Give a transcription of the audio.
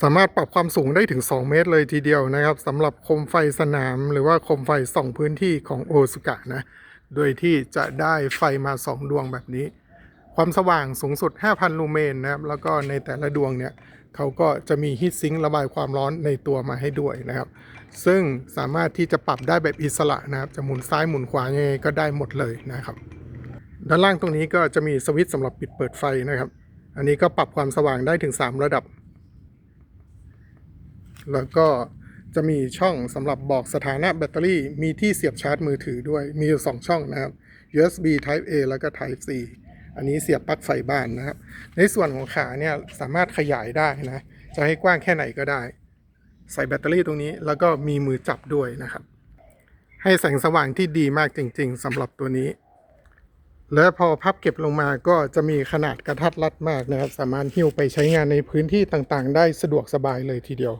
สามารถปรับความสูงได้ถึง 2 เมตรเลยทีเดียวนะครับสำหรับโคมไฟสนามหรือว่าโคมไฟส่องพื้นที่ของโอซุกะนะ โดยที่จะได้ไฟมา 2 ดวงแบบนี้ ความสว่างสูงสุด 5,000 ลูเมนนะครับ แล้วก็ในแต่ละดวงเนี่ยเขาก็จะมีฮีทซิงค์ระบายความร้อนในตัวมาให้ด้วยนะครับ ซึ่งสามารถที่จะปรับได้แบบอิสระนะครับ จะหมุนซ้ายหมุนขวายังไงก็ได้หมดเลยนะครับ ด้านล่างตรงนี้ก็จะมีสวิตช์สำหรับปิดเปิดไฟนะครับ อันนี้ก็ปรับความสว่างได้ถึง 3 ระดับ แล้วก็จะมีช่องสำหรับบอกสถานะแบตเตอรี่ มีที่เสียบชาร์จมือถือด้วย มีอยู่ 2 ช่องนะครับ USB Type A แล้วก็ Type C อันนี้เสียบปลั๊กไฟบ้านนะครับ ในส่วนของขาเนี่ยสามารถขยายได้นะ จะให้กว้างแค่ไหนก็ได้ ใส่แบตเตอรี่ตรงนี้แล้วก็มีมือจับด้วยนะครับ ให้แสงสว่างที่ดีมากจริง ๆสำหรับตัวนี้ และพอพับเก็บลงมาก็จะมีขนาดกระทัดรัดมากนะครับ สามารถหิ้วไปใช้งานในพื้นที่ต่างๆ ได้สะดวกสบายเลยทีเดียว